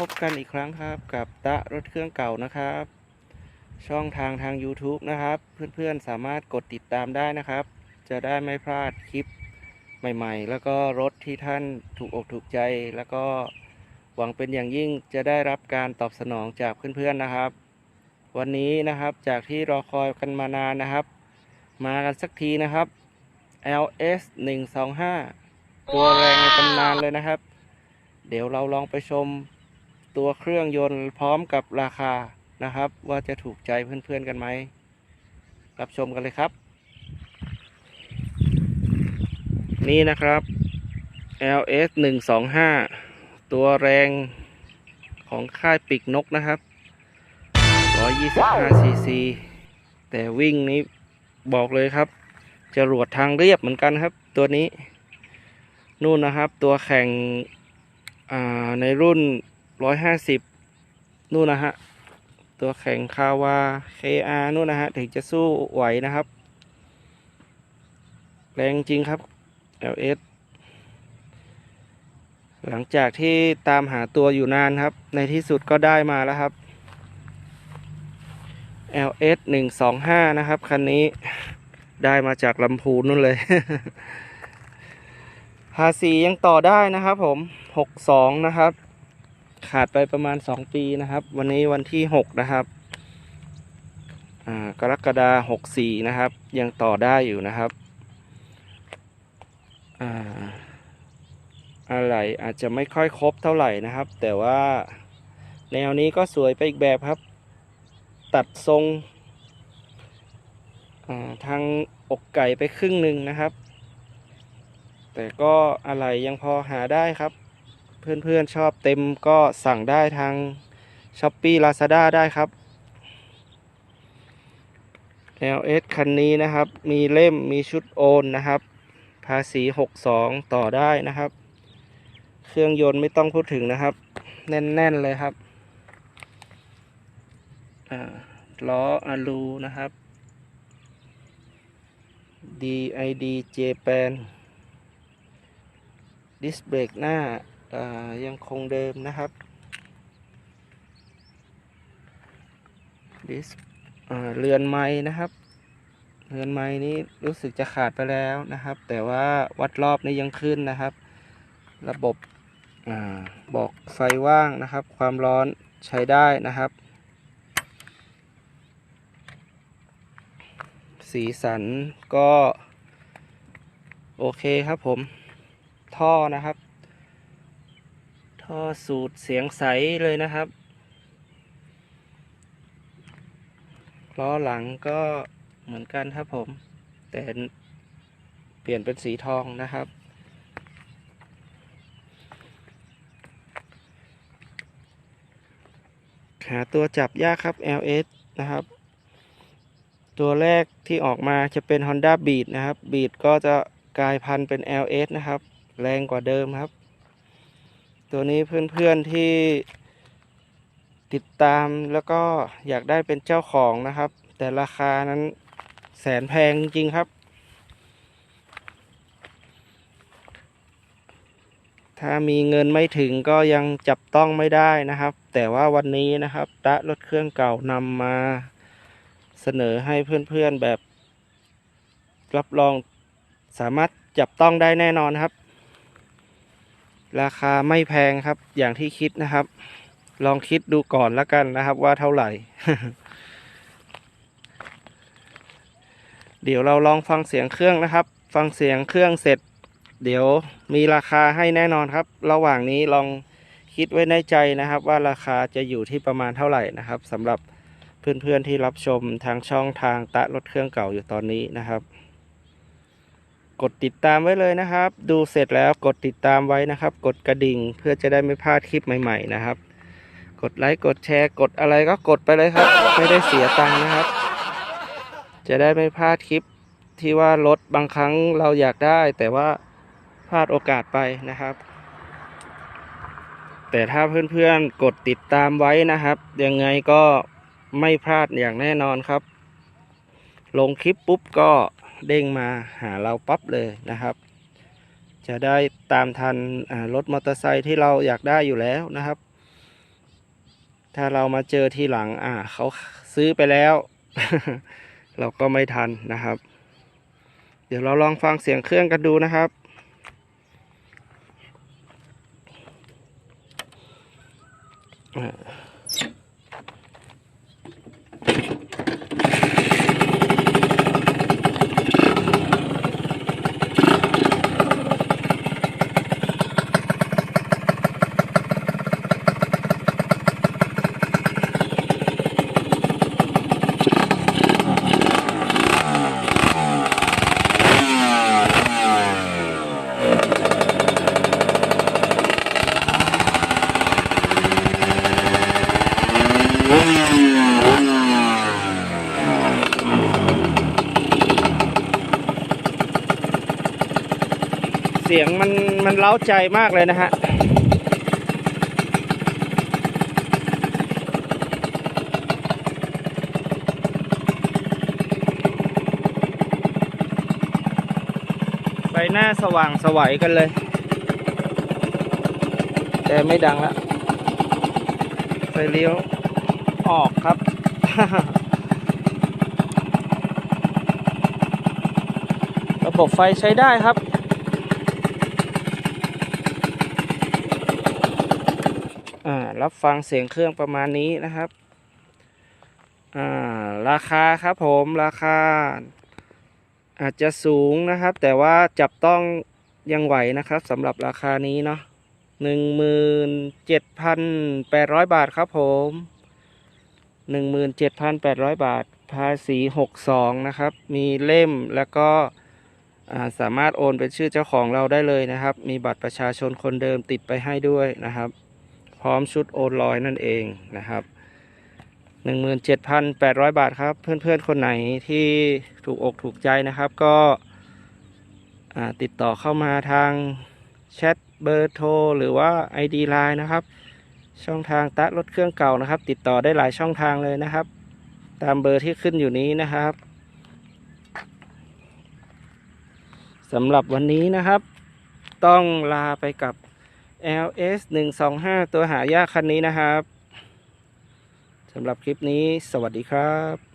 พบกันอีกครั้งครับ กับตะรถเครื่องเก่านะครับ ช่องทางทาง YouTube นะครับ เพื่อนๆสามารถกดติดตามได้นะครับ จะได้ไม่พลาดคลิปใหม่ๆ แล้วก็รถที่ท่านถูกอกถูกใจ แล้วก็หวังเป็นอย่างยิ่งจะได้รับการตอบสนองจากเพื่อนๆนะครับ วันนี้นะครับจากที่รอคอยกันมานานนะครับ มากันสักทีนะครับ LS 125ตัวแรงในตำนานเลยนะครับ เดี๋ยวเราลองไปชม ตัวเครื่องยนต์พร้อมกับราคานะครับ ว่าจะถูกใจเพื่อนๆกันไหม รับชมกันเลยครับ นี่นะครับ LS 125 ตัวแรงของค่ายปีกนกนะครับ 125 cc แต่วิ่งนี้บอกเลยครับจรวดทางเรียบเหมือนกันครับ ตัวนี้ นู่นนะครับตัวแข่งอ่าใน รุ่น150นู่นนะฮะ ตัวแข่งคาวา KR นู่นนะฮะ ถึงจะสู้ไหวนะครับ แรงจริงครับ LS หลังจากที่ตามหาตัวอยู่นานครับ ในที่สุดก็ได้มาแล้วครับ LS 125นะครับ คันนี้ได้มาจากลำพูนนู่นเลย ภาษียังต่อได้นะครับผม62นะครับ ขาดไปประมาณ2ปีนะครับ วันนี้วันที่6นะครับกรกฎาคม64นะครับ ยังต่อได้อยู่นะครับอะไรอาจจะไม่ค่อยครบเท่าไหร่นะครับ แต่ว่าแนวนี้ก็สวยไปอีกแบบครับ ตัดทรงทางอกไก่ไปครึ่งหนึ่งนะครับ แต่ก็อะไรยังพอหาได้ครับ เพื่อนๆชอบเต็มก็สั่งได้ทาง s h อ p e e Lazada ได้ครับ LS คันนี้นะครับ มีเล่มมีชุดโอนนะครับ ภาษี 62 ต่อได้นะครับ เครื่องยนต์ไม่ต้องพูดถึงนะครับ แน่น ๆ เลยครับล้ออะลูนะครับ DID Japan ดิสเบรกหน้า ยังคงเดิมนะครับดิสเรือนไม้นะครับ เรือนไม้นี้รู้สึกจะขาดไปแล้วนะครับ แต่ว่าวัดรอบนี้ยังขึ้นนะครับ ระบบอบอกไฟว่างนะครับ ความร้อนใช้ได้นะครับ สีสันก็ โอเคครับผม ท่อนะครับ ท่อสูตรเสียงใสเลยนะครับล้อหลังก็เหมือนกันครับผม แต่เปลี่ยนเป็นสีทองนะครับ หาตัวจับยากครับ LS นะครับ ตัวแรกที่ออกมาจะเป็น Honda Beat นะครับ Beat ก็จะกลายพันธุ์เป็น LS นะครับ แรงกว่าเดิมครับ ตัวนี้เพื่อนๆที่ติดตามแล้วก็อยากได้เป็นเจ้าของนะครับ แต่ราคานั้นแสนแพงจริงๆครับ ถ้ามีเงินไม่ถึงก็ยังจับต้องไม่ได้นะครับ แต่ว่าวันนี้นะครับตะรถเครื่องเก่านำมาเสนอให้เพื่อนๆแบบ รับรองสามารถจับต้องได้แน่นอนครับ ราคาไม่แพงครับ อย่างที่คิดนะครับ ลองคิดดูก่อนแล้วกันนะครับ ว่าเท่าไหร่ เดี๋ยวเราลองฟังเสียงเครื่องนะครับ ฟังเสียงเครื่องเสร็จ เดี๋ยวมีราคาให้แน่นอนครับ ระหว่างนี้ลองคิดไว้ในใจนะครับ ว่าราคาจะอยู่ที่ประมาณเท่าไหร่นะครับสำหรับเพื่อนๆที่รับชมทางช่องทางตะรถเครื่องเก่าอยู่ตอนนี้นะครับ กดติดตามไว้เลยนะครับ ดูเสร็จแล้วกดติดตามไว้นะครับ กดกระดิ่งเพื่อจะได้ไม่พลาดคลิปใหม่ๆนะครับ กดไลค์กดแชร์กดอะไรก็กดไปเลยครับ ไม่ได้เสียตังค์นะครับ จะได้ไม่พลาดคลิปที่ว่ารถบางครั้งเราอยากได้ แต่ว่าพลาดโอกาสไปนะครับ แต่ถ้าเพื่อนๆกดติดตามไว้นะครับ ยังไงก็ไม่พลาดอย่างแน่นอนครับ ลงคลิปปุ๊บก็ เด้งมาหาเราปั๊บเลยนะครับ จะได้ตามทันรถมอเตอร์ไซค์ที่เราอยากได้อยู่แล้วนะครับ ถ้าเรามาเจอทีหลังอ่าเขาซื้อไปแล้ว เราก็ไม่ทันนะครับ เดี๋ยวเราลองฟังเสียงเครื่องกันดูนะครับอ่า ยงมันมันเล้าใจมากเลยนะฮะไฟหน้าสว่างสวัยกันเลย แต่ไม่ดังละไฟเลี้ยวออกครับระบบไฟใช้ได้ครับ อ่า รับฟังเสียงเครื่องประมาณนี้นะครับราคาครับผมราคา อาจจะสูงนะครับ แต่ว่าจับต้องยังไหวนะครับสำหรับราคานี้เนาะหนึ่งหมื่นเจ็ดพันแปดร้อยบาทครับผมหนึ่งหมื่นเจ็ดพันแปดร้อยบาท ภาษีหกสองนะครับ มีเล่มแล้วก็สามารถโอนเป็นชื่อเจ้าของเราได้เลยนะครับ มีบัตรประชาชนคนเดิมติดไปให้ด้วยนะครับ ร้อมชุดโอนลอยนั่นเองนะครับ 17,800 บาทครับ เพื่อนๆ คนไหนที่ถูกอกถูกใจนะครับ ก็ติดต่อเข้ามาทางแชทเบอร์โทรหรือว่า ID Line นะครับ ช่องทางตะรถเครื่องเก่านะครับ ติดต่อได้หลายช่องทางเลยนะครับ ตามเบอร์ที่ขึ้นอยู่นี้นะครับสำหรับวันนี้นะครับ ต้องลาไปกับ LS 125 ตัวหายากคันนี้นะครับสำหรับคลิปนี้สวัสดีครับ